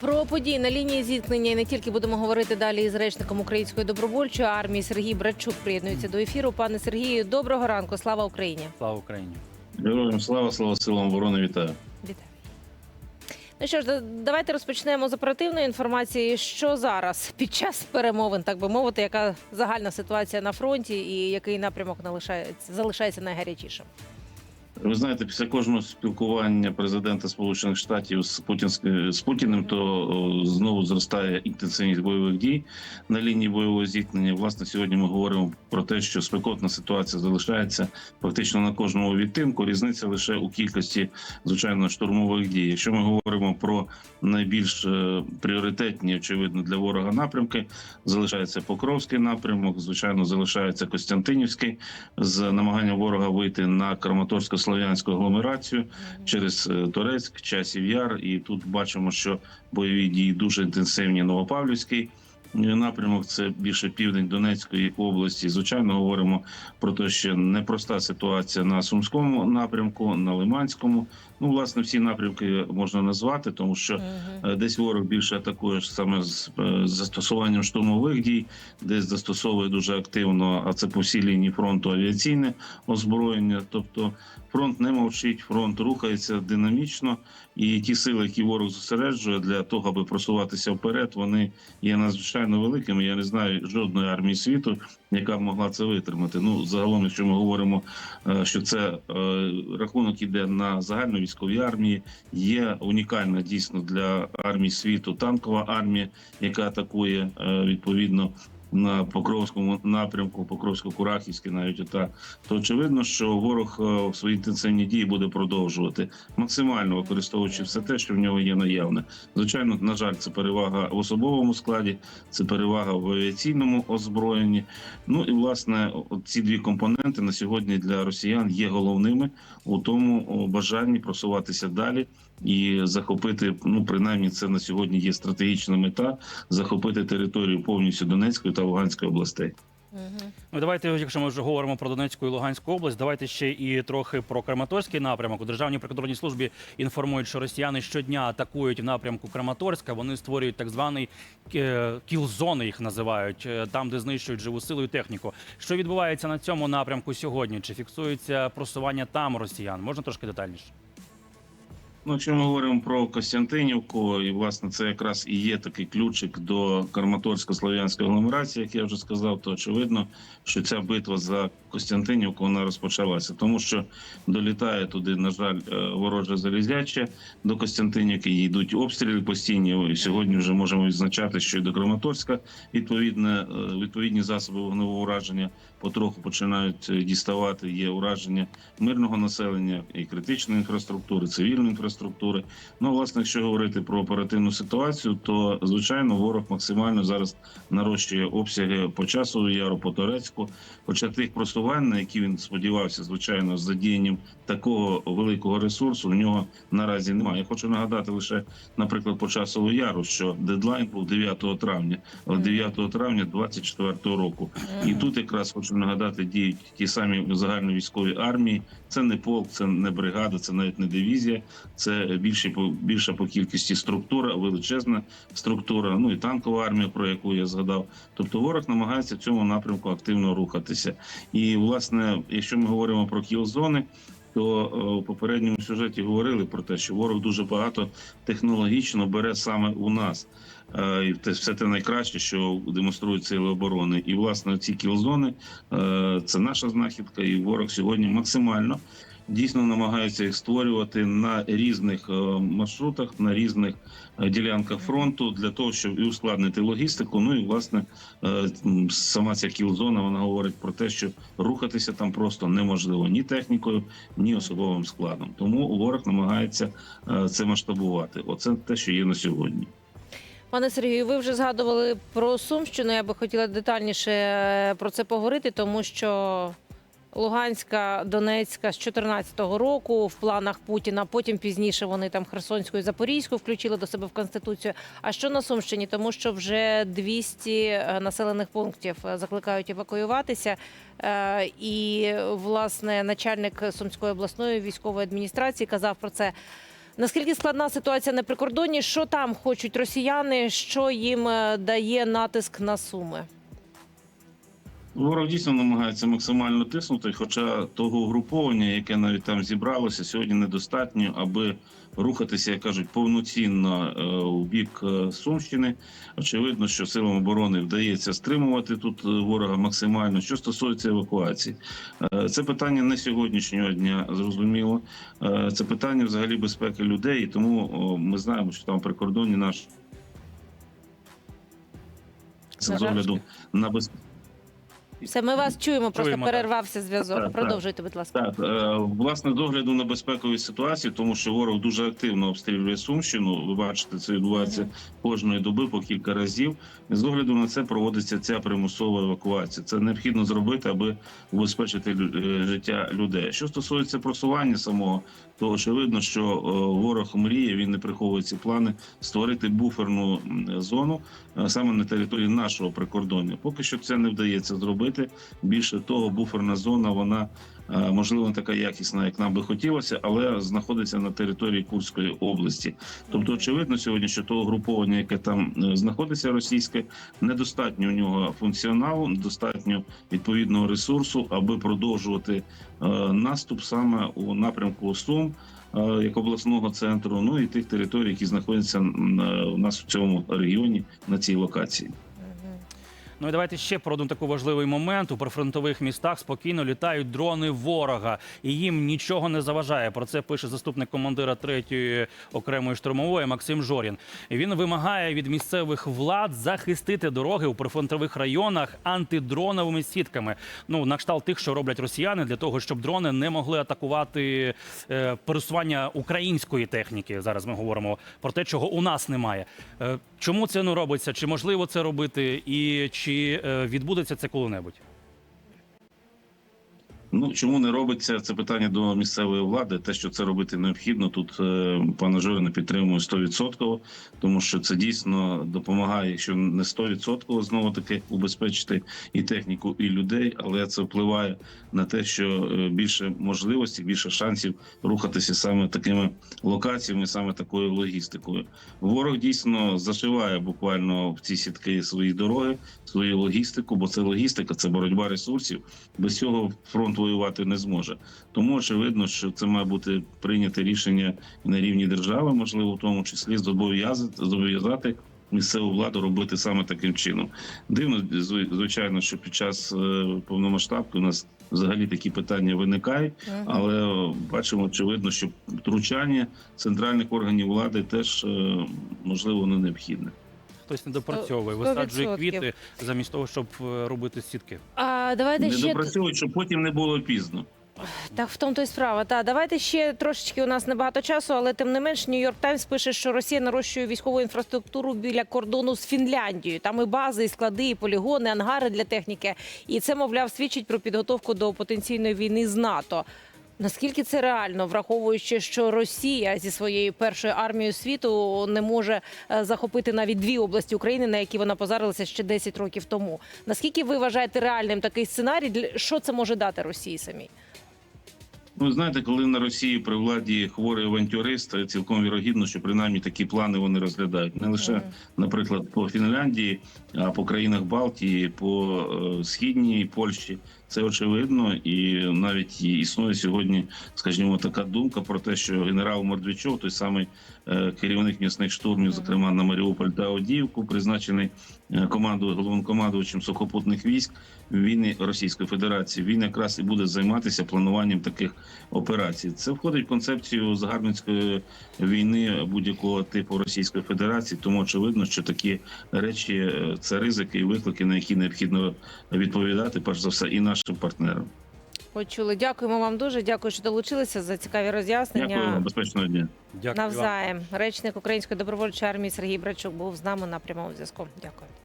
Про події на лінії зіткнення і не тільки будемо говорити далі із речником української добровольчої армії Сергій Братчук приєднується до ефіру. Пане Сергію, доброго ранку. Слава Україні! Слава Україні! Героям слава, слава силам оборони, вітаю. Вітаю. Ну що ж, да- давайте розпочнемо з оперативної інформації. Що зараз під час перемовин, так би мовити, яка загальна ситуація на фронті і який напрямок залишається найгарячішим? Ви знаєте, після кожного спілкування президента Сполучених Штатів з Путінськ- з Путіним, то знову зростає інтенсивність бойових дій на лінії бойового зіткнення. Власне, сьогодні ми говоримо про те, що спекотна ситуація залишається фактично на кожному відтинку. Різниця лише у кількості звичайно штурмових дій. Якщо ми говоримо про найбільш е, пріоритетні, очевидно, для ворога напрямки, залишається Покровський напрямок, звичайно, залишається Костянтинівський з намаганням ворога вийти на Краматорсько-Слов'янську агломерацію через е, Торецьк, Часів Яр. І тут бачимо, що бойові дії дуже інтенсивні. Новопавлівський е, напрямок це більше південь Донецької області. Звичайно, говоримо про те, що непроста ситуація на сумському напрямку, на Лиманському. Ну, власне, всі напрямки можна назвати, тому що Мгм. Е, Десь ворог більше атакує саме з застосуванням штурмових дій, десь застосовує дуже активно, а це по всій лінії фронту авіаційне озброєння. Тобто фронт не мовчить, фронт рухається динамічно, і ті сили, які ворог зосереджує для того, аби просуватися вперед, вони є надзвичайно великими. Я не знаю жодної армії світу, яка б могла це витримати. Ну загалом, якщо ми говоримо, е, що це е, рахунок іде на загальну військовій армії, є унікальна дійсно для армій світу танкова армія, яка атакує е, відповідно. На Покровському напрямку, Покровсько-Курахівський, навіть ота, то очевидно, що ворог е, в свої інтенсивні дії буде продовжувати максимально використовуючи все те, що в нього є наявне. Звичайно, на жаль, це перевага в особовому складі, це перевага в авіаційному озброєнні. Ну і власне, ці дві компоненти на сьогодні для росіян є головними у тому бажанні просуватися далі і захопити. Ну принаймні, це на сьогодні є стратегічна мета захопити територію повністю Донецької та Луганської областей. Ну давайте, якщо ми вже говоримо про Донецьку і Луганську область, давайте ще і трохи про Краматорський напрямок. У державній прикордонній службі інформують, що росіяни щодня атакують в напрямку Краматорська. Вони створюють так званий е, кіл-зони, їх називають, е, там, де знищують живу силу і техніку. Що відбувається на цьому напрямку сьогодні? Чи фіксується просування там росіян? Можна трошки детальніше? Ну, якщо ми говоримо про Костянтинівку, і власне це якраз і є такий ключик до Карматорсько-Слов'янської агломерації, як я вже сказав, то очевидно, що ця битва за Костянтинівку вона розпочалася, тому що долітає туди, на жаль, е, вороже залізяче до Костянтинівки. Йдуть обстріли постійні. І сьогодні вже можемо відзначати, що і до Краматорська відповідне е, відповідні засоби вогневого ураження потроху починають е, діставати. Є ураження мирного населення і критичної інфраструктури, цивільної інфраструктури. Ну, власне, якщо говорити про оперативну ситуацію, то звичайно ворог максимально зараз нарощує обсяги по часу яру, по Торецьку. Хоча тих на які він сподівався, звичайно, з задіянням такого великого ресурсу, в нього наразі немає. Я хочу нагадати лише, наприклад, по часову яру, що дедлайн був 9 травня, але 9 травня 24 року. І тут якраз хочу нагадати діють ті самі загальновійськові армії. Це не полк, це не бригада, це навіть не дивізія. Це більше по більша по кількості структура, величезна структура. Ну і танкова армія, про яку я згадав. Тобто ворог намагається в цьому напрямку активно рухатися. І власне, якщо ми говоримо про кіл-зони, то е, у попередньому сюжеті говорили про те, що ворог дуже багато технологічно бере саме у нас. Е, І все те найкраще, що демонструють сили оборони, і власне ці кілзони е, це наша знахідка, і ворог сьогодні максимально дійсно намагається їх створювати на різних е, маршрутах, на різних е, ділянках фронту для того, щоб і ускладнити логістику. Ну і власне е, сама ця кілзона вона говорить про те, що рухатися там просто неможливо ні технікою, ні особовим складом. Тому ворог намагається це масштабувати. Оце те, що є на сьогодні. Пане Сергію, ви вже згадували про Сумщину. Я би хотіла детальніше про це поговорити, тому що Луганська, Донецька з 2014 року в планах Путіна. Потім пізніше вони там Херсонську і Запорізьку включили до себе в конституцію. А що на Сумщині? Тому що вже 200 е, населених пунктів е, закликають евакуюватися. Е, І власне начальник Сумської обласної військової адміністрації казав про це. Наскільки складна ситуація на прикордонні? Що там хочуть росіяни? Що їм дає натиск на суми? Ворог дійсно намагається максимально тиснути, хоча того угруповання, яке навіть там зібралося, сьогодні недостатньо, аби рухатися, як кажуть, повноцінно е, у бік е, Сумщини. Очевидно, що силам оборони вдається стримувати тут е, ворога максимально. Що стосується евакуації, це питання не сьогоднішнього дня, зрозуміло. Це питання взагалі безпеки людей, і тому ми знаємо, що там прикордонні наш з огляду на безпеку. Все, ми вас чуємо, просто Чуємо, так. перервався зв'язок. Так, так. Продовжуйте, будь ласка. Так, е, власне, з огляду на безпекові ситуації, тому що ворог дуже активно обстрілює Сумщину. Ви бачите, це відбувається кожної доби по кілька разів. З огляду на це проводиться ця примусова евакуація. Це необхідно зробити, аби убезпечити лю- е, життя людей. Що стосується просування самого, то очевидно, що е, ворог мріє, він не приховує ці плани створити буферну зону е, саме на території нашого прикордоння. Поки що це не вдається зробити. Більше того, буферна зона вона е, можливо не така якісна, як нам би хотілося, але знаходиться на території Курської області. Тобто, очевидно, сьогодні, що того груповання, яке там е, знаходиться російське, недостатньо у нього функціоналу, недостатньо відповідного ресурсу, аби продовжувати е, наступ саме у напрямку Сум. Як обласного центру, ну і тих територій, які знаходяться у нас в цьому регіоні на цій локації. Ну і давайте ще про один такий важливий момент. У прифронтових містах спокійно літають дрони ворога, і їм нічого не заважає. Про це пише заступник командира 3-ї окремої штурмової Максим Жорін. Він вимагає від місцевих влад захистити дороги у прифронтових районах антидроновими сітками. Ну на кшталт тих, що роблять росіяни, для того, щоб дрони не могли атакувати е, пересування української техніки. Зараз ми говоримо про те, чого у нас немає. Е, чому це не робиться? Чи можливо це робити? І чи е, відбудеться це коли-небудь? Ну чому не робиться це питання до місцевої влади? Те, що це робити необхідно, тут е, пана Жорина підтримує 100%, тому що це дійсно допомагає, якщо не 100% знову таки убезпечити і техніку, і людей, але це впливає на те, що е, більше можливостей, більше шансів рухатися саме такими локаціями, саме такою логістикою. Ворог дійсно зашиває буквально в ці сітки свої дороги, свою логістику, бо це логістика, це боротьба ресурсів. Без цього фронт воювати не зможе. Тому очевидно, що це має бути прийняте рішення на рівні держави, можливо, в тому числі зобов'язати зобов'язати місцеву владу робити саме таким чином. Дивно, звичайно, що під час е, повномасштабки у нас взагалі такі питання виникають, але бачимо очевидно, що втручання центральних органів влади теж е, можливо не необхідне. Хтось не допрацьовує, Сто висаджує квіти замість того, щоб е, робити сітки. А давайте Не ще допрацьовують, щоб потім не було пізно. Так, в тому то й справа. Та давайте ще трошечки у нас небагато часу, але тим не менш Нью-Йорк Таймс пише, що Росія нарощує військову інфраструктуру біля кордону з Фінляндією. Там і бази, і склади, і полігони, ангари для техніки. І це, мовляв, свідчить про підготовку до потенційної війни з НАТО. Наскільки це реально, враховуючи, що Росія зі своєю першою армією світу не може е, захопити навіть дві області України, на які вона позарилася ще 10 років тому. Наскільки ви вважаєте реальним такий сценарій? Що це може дати Росії самій? Ну, знаєте, коли на Росії при владі хворий авантюрист, цілком вірогідно, що принаймні такі плани вони розглядають не лише, наприклад, по Фінляндії, а по країнах Балтії, по е, східній Польщі. Це очевидно, і навіть існує сьогодні, скажімо, така думка про те, що генерал Мордвічов, той самий е, керівник м'ясних штурмів, зокрема на Маріуполь та Одіївку, призначений е, командою головнокомандувачем сухопутних військ війни Російської Федерації. Він якраз і буде займатися плануванням таких операцій. Це входить в концепцію загарбницької війни будь-якого типу Російської Федерації. Тому очевидно, що такі речі е, це ризики і виклики, на які необхідно відповідати, перш за все, і нашим партнерам. Почули. Дякуємо вам дуже. Дякую, що долучилися за цікаві роз'яснення. Дякую вам, безпечного дня. Дякую. Навзаєм. Речник Української добровольчої армії Сергій Брачук був з нами на прямому зв'язку. Дякую.